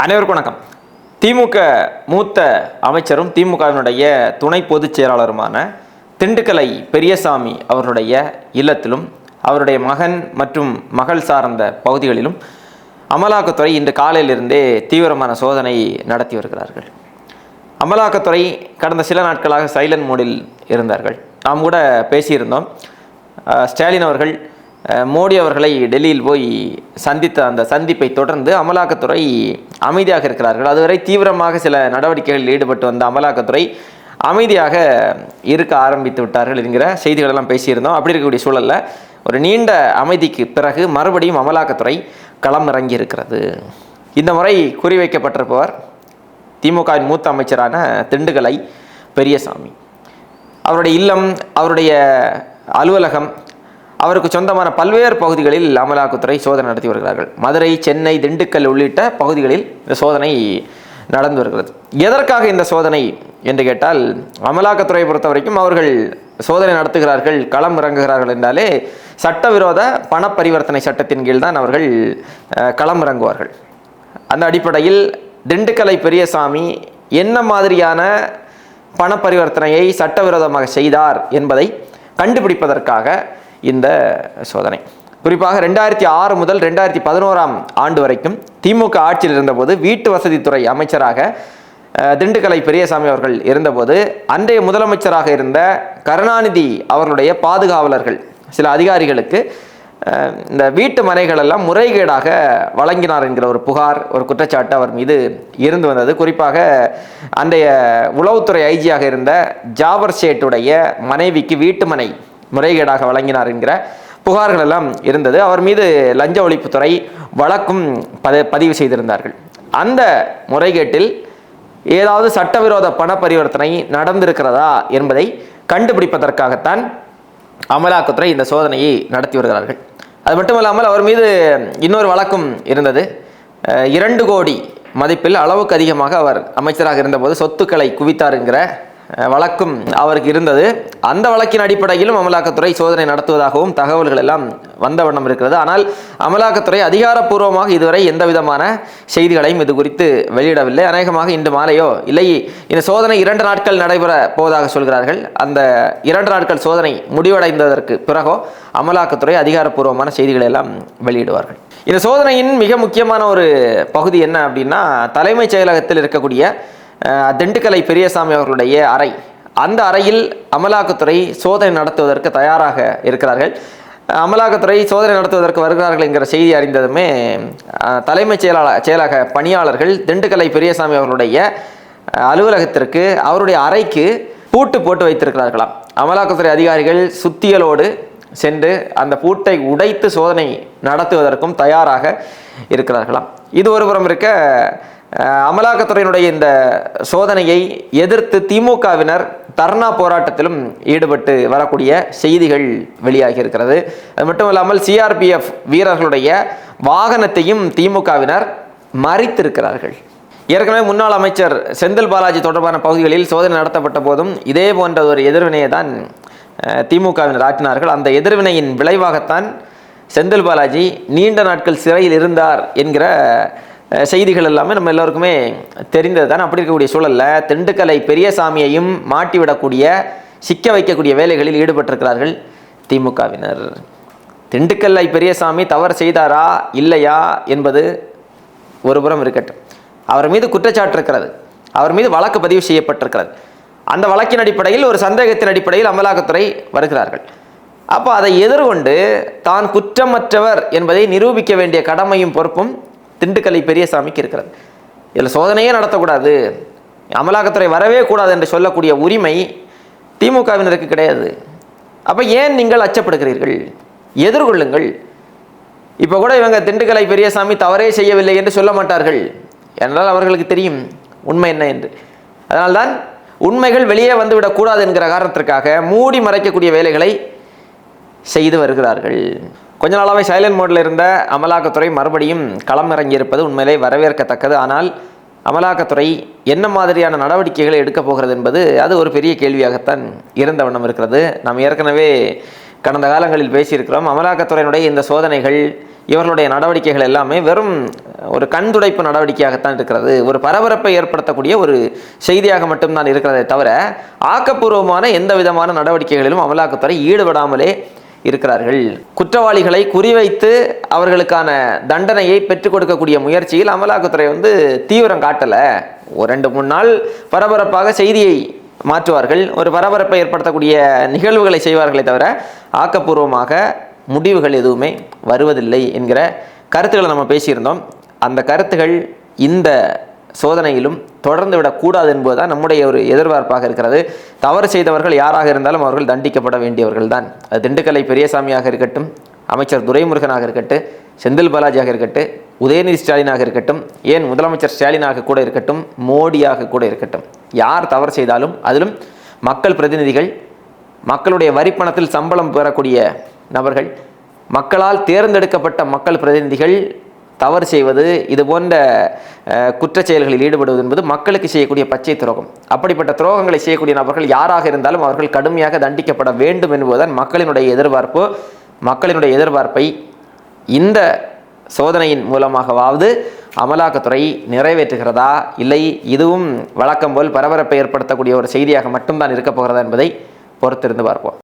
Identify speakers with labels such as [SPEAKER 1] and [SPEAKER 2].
[SPEAKER 1] அனைவருக்கும் வணக்கம். திமுக மூத்த அமைச்சரும் திமுகவினுடைய துணை பொதுச் செயலாளருமான திண்டுக்கலை பெரியசாமி அவருடைய இல்லத்திலும் அவருடைய மகன் மற்றும் மகள் சார்ந்த பகுதிகளிலும் அமலாக்கத்துறை இன்று காலையிலிருந்தே தீவிரமான சோதனை நடத்தி வருகிறார்கள். அமலாக்கத்துறை கடந்த சில நாட்களாக சைலண்ட் மோடில் இருந்தார்கள். நாம் கூட பேசியிருந்தோம். ஸ்டாலின் அவர்கள் மோடி அவர்களை டெல்லியில் போய் சந்தித்த அந்த சந்திப்பை தொடர்ந்து அமலாக்கத்துறை அமைதியாக இருக்கிறார்கள். அதுவரை தீவிரமாக சில நடவடிக்கைகளில் ஈடுபட்டு வந்த அமலாக்கத்துறை அமைதியாக இருக்க ஆரம்பித்து விட்டார்கள் என்கிற செய்திகளெல்லாம் பேசியிருந்தோம். அப்படி இருக்கக்கூடிய சூழலில் ஒரு நீண்ட அமைதிக்கு பிறகு மறுபடியும் அமலாக்கத்துறை களம் இறங்கி இருக்கிறது இந்த முறை குறிவைக்கப்பட்டிருப்பவர் திமுகவின் மூத்த அமைச்சரான திண்டுக்கலை பெரியசாமி. அவருடைய இல்லம் அவருடைய அலுவலகம் அவருக்கு சொந்தமான பல்வேறு பகுதிகளில் அமலாக்கத்துறை சோதனை நடத்தி வருகிறார்கள். மதுரை சென்னை திண்டுக்கல் உள்ளிட்ட பகுதிகளில் இந்த சோதனை நடந்து வருகிறது. எதற்காக இந்த சோதனை என்று கேட்டால் அமலாக்கத்துறையை பொறுத்த வரைக்கும் அவர்கள் சோதனை நடத்துகிறார்கள் களம் இறங்குகிறார்கள் என்றாலே சட்டவிரோத பண பரிவர்த்தனை சட்டத்தின் கீழ் தான் அவர்கள் களம் இறங்குவார்கள். அந்த அடிப்படையில் திண்டுக்கலை பெரியசாமி என்ன மாதிரியான பண பரிவர்த்தனையை சட்டவிரோதமாக செய்தார் என்பதை கண்டுபிடிப்பதற்காக இந்த சோதனை. குறிப்பாக ரெண்டாயிரத்தி ஆறு முதல் ரெண்டாயிரத்தி பதினோராம் ஆண்டு வரைக்கும் திமுக ஆட்சியில் இருந்தபோது வீட்டு வசதித்துறை அமைச்சராக திண்டுக்கலை பெரியசாமி அவர்கள் இருந்தபோது அன்றைய முதலமைச்சராக இருந்த கருணாநிதி அவர்களுடைய பாதுகாவலர்கள் சில அதிகாரிகளுக்கு இந்த வீட்டு மனைகளெல்லாம் முறைகேடாக வழங்கினார் என்கிற ஒரு புகார் ஒரு குற்றச்சாட்டு அவர் மீது இருந்து வந்தது. குறிப்பாக அன்றைய உளவுத்துறை ஐஜியாக இருந்த ஜாபர் சேட்டுடைய மனைவிக்கு வீட்டு மனை முறைகேடாக வழங்கினார் என்கிற புகார்கள் எல்லாம் இருந்தது. அவர் மீது லஞ்ச ஒழிப்புத்துறை வழக்கும் பத பதிவு செய்திருந்தார்கள். அந்த முறைகேட்டில் ஏதாவது சட்டவிரோத பண பரிவர்த்தனை நடந்திருக்கிறதா என்பதை கண்டுபிடிப்பதற்காகத்தான் அமலாக்கத்துறை இந்த சோதனையை நடத்தி வருகிறார்கள். அது மட்டுமல்லாமல் அவர் மீது இன்னொரு வழக்கும் இருந்தது. இரண்டு கோடி மதிப்பில் அளவுக்கு அதிகமாக அவர் அமைச்சராக இருந்தபோது சொத்துக்களை குவித்தார் என்கிற வழக்கும் அவருக்கு இருந்தது. அந்த வழக்கின் அடிப்படையிலும் அமலாக்கத்துறை சோதனை நடத்துவதாகவும் தகவல்கள் எல்லாம் வந்த வண்ணம் இருக்கிறது. ஆனால் அமலாக்கத்துறை அதிகாரப்பூர்வமாக இதுவரை எந்த விதமான செய்திகளையும் இது குறித்து வெளியிடவில்லை. அநேகமாக இன்று மாலையோ இல்லை இந்த சோதனை இரண்டு நாட்கள் நடைபெற போவதாக சொல்கிறார்கள். அந்த இரண்டு நாட்கள் சோதனை முடிவடைந்ததற்கு பிறகோ அமலாக்கத்துறை அதிகாரப்பூர்வமான செய்திகளை எல்லாம் வெளியிடுவார்கள். இந்த சோதனையின் மிக முக்கியமான ஒரு பகுதி என்ன அப்படின்னா தலைமைச் செயலகத்தில் இருக்கக்கூடிய திண்டுக்கலை பெரியசாமி அவர்களுடைய அறை. அந்த அறையில் அமலாக்கத்துறை சோதனை நடத்துவதற்கு தயாராக இருக்கிறார்கள். அமலாக்கத்துறை சோதனை நடத்துவதற்கு வருகிறார்கள் என்கிற செய்தி அறிந்ததுமே தலைமைச் செயலாளர் செயலக பணியாளர்கள் திண்டுக்கலை பெரியசாமி அவர்களுடைய அலுவலகத்திற்கு அவருடைய அறைக்கு பூட்டு போட்டு வைத்திருக்கிறார்களாம். அமலாக்கத்துறை அதிகாரிகள் சுத்தியலோடு சென்று அந்த பூட்டை உடைத்து சோதனை நடத்துவதற்கும் தயாராக இருக்கிறார்களாம். இது ஒருபுறம் இருக்க அமலாக்கத்துறையினுடைய இந்த சோதனையை எதிர்த்து திமுகவினர் தர்ணா போராட்டத்திலும் ஈடுபட்டு வரக்கூடிய செய்திகள் வெளியாகி இருக்கிறது அது மட்டும் இல்லாமல் சிஆர்பிஎஃப் வீரர்களுடைய வாகனத்தையும் திமுகவினர் மறித்திருக்கிறார்கள். ஏற்கனவே முன்னாள் அமைச்சர் செந்தில் பாலாஜி தொடர்பான பகுதிகளில் சோதனை நடத்தப்பட்ட போதும் இதே போன்ற ஒரு எதிர்வினையை தான் திமுகவினர் ஆற்றினார்கள். அந்த எதிர்வினையின் விளைவாகத்தான் செந்தில் பாலாஜி நீண்ட நாட்கள் சிறையில் இருந்தார் என்கிற செய்திகள் எல்லாமே நம்ம எல்லோருக்குமே தெரிந்தது தானே அப்படி இருக்கக்கூடிய சூழலில் திண்டுக்கலை பெரியசாமியையும் மாட்டிவிடக்கூடிய சிக்க வைக்கக்கூடிய வேலைகளில் ஈடுபட்டிருக்கிறார்கள் திமுகவினர். திண்டுக்கல்லை பெரியசாமி தவறு செய்தாரா இல்லையா என்பது ஒருபுறம் இருக்கட்டும். அவர் மீது குற்றச்சாட்டு இருக்கிறது. அவர் மீது வழக்கு பதிவு செய்யப்பட்டிருக்கிறது. அந்த வழக்கின் அடிப்படையில் ஒரு சந்தேகத்தின் அடிப்படையில் அமலாக்கத்துறை வருகிறார்கள். அப்போ அதை எதிர்கொண்டு தான் குற்றமற்றவர் என்பதை நிரூபிக்க வேண்டிய கடமையும் பொறுப்பும் திண்டுக்கல்லை பெரியசாமிக்கு இருக்கிறது. இதில் சோதனையே நடத்தக்கூடாது. அமலாக்கத்துறை வரவே கூடாது என்று சொல்லக்கூடிய உரிமை திமுகவினருக்கு கிடையாது. அப்போ ஏன் நீங்கள் அச்சப்படுகிறீர்கள்? எதிர்கொள்ளுங்கள். இப்போ கூட இவங்க திண்டுக்கலை பெரியசாமி தவறே செய்யவில்லை என்று சொல்ல மாட்டார்கள். என்றால் அவர்களுக்கு தெரியும் உண்மை என்ன என்று. அதனால்தான் உண்மைகள் வெளியே வந்துவிடக்கூடாது என்கிற காரணத்திற்காக மூடி மறைக்கக்கூடிய வேலைகளை செய்து வருகிறார்கள். கொஞ்ச நாளாகவே சைலண்ட் மோடில் இருந்த அமலாக்கத்துறை மறுபடியும் களம் இறங்கியிருப்பது உண்மையிலே வரவேற்கத்தக்கது. ஆனால் அமலாக்கத்துறை என்ன மாதிரியான நடவடிக்கைகளை எடுக்கப் போகிறது என்பது அது ஒரு பெரிய கேள்வியாகத்தான் இருந்த வண்ணம் இருக்கிறது. நாம் ஏற்கனவே கடந்த காலங்களில் பேசியிருக்கிறோம் அமலாக்கத்துறையினுடைய இந்த சோதனைகள் இவர்களுடைய நடவடிக்கைகள் எல்லாமே வெறும் ஒரு கண் துடைப்பு நடவடிக்கையாகத்தான் இருக்கிறது. ஒரு பரபரப்பை ஏற்படுத்தக்கூடிய ஒரு செய்தியாக மட்டும்தான் இருக்கிறதே தவிர ஆக்கப்பூர்வமான எந்த விதமான நடவடிக்கைகளிலும் அமலாக்கத்துறை ஈடுபடாமலே இருக்கிறார்கள். குற்றவாளிகளை குறிவைத்து அவர்களுக்கான தண்டனையை பெற்றுக் கொடுக்கக்கூடிய முயற்சியில் அமலாக்கத்துறை வந்து தீவிரம் காட்டலை. ஒரு ரெண்டு மூணு நாள் பரபரப்பாக செய்தியை மாற்றுவார்கள். ஒரு பரபரப்பை ஏற்படுத்தக்கூடிய நிகழ்வுகளை செய்வார்களே தவிர ஆக்கப்பூர்வமாக முடிவுகள் எதுவுமே வருவதில்லை என்கிற கருத்துக்களை நம்ம பேசியிருந்தோம். அந்த கருத்துகள் இந்த சோதனையிலும் தொடர்ந்து விடக்கூடாது என்பதுதான் நம்முடைய ஒரு எதிர்பார்ப்பாக இருக்கிறது. தவறு செய்தவர்கள் யாராக இருந்தாலும் அவர்கள் தண்டிக்கப்பட வேண்டியவர்கள் தான் அது திண்டுக்கலை பெரியசாமியாக இருக்கட்டும் அமைச்சர் துரைமுருகனாக இருக்கட்டும் செந்தில் பாலாஜியாக இருக்கட்டும் உதயநிதி ஸ்டாலினாக இருக்கட்டும் ஏன் முதலமைச்சர் ஸ்டாலினாக கூட இருக்கட்டும் மோடியாக கூட இருக்கட்டும். யார் தவறு செய்தாலும் அதிலும் மக்கள் பிரதிநிதிகள் மக்களுடைய வரிப்பணத்தில் சம்பளம் பெறக்கூடிய நபர்கள் மக்களால் தேர்ந்தெடுக்கப்பட்ட மக்கள் பிரதிநிதிகள் தவறு செய்வது இது போன்ற அஹ், குற்றச் செயல்களில் ஈடுபடுவது என்பது மக்களுக்கு செய்யக்கூடிய பச்சை துரோகம். அப்படிப்பட்ட துரோகங்களை செய்யக்கூடிய நபர்கள் யாராக இருந்தாலும் அவர்கள் கடுமையாக தண்டிக்கப்பட வேண்டும் என்பதுதான் மக்களினுடைய எதிர்பார்ப்பு. மக்களினுடைய எதிர்பார்ப்பை இந்த சோதனையின் மூலமாகவாவது அமலாக்கத்துறை நிறைவேற்றுகிறதா இல்லை இதுவும் வழக்கம் போல் பரபரப்பை ஏற்படுத்தக்கூடிய ஒரு செய்தியாக மட்டும்தான் இருக்கப் போகிறதா என்பதை பொறுத்திருந்து பார்ப்போம்.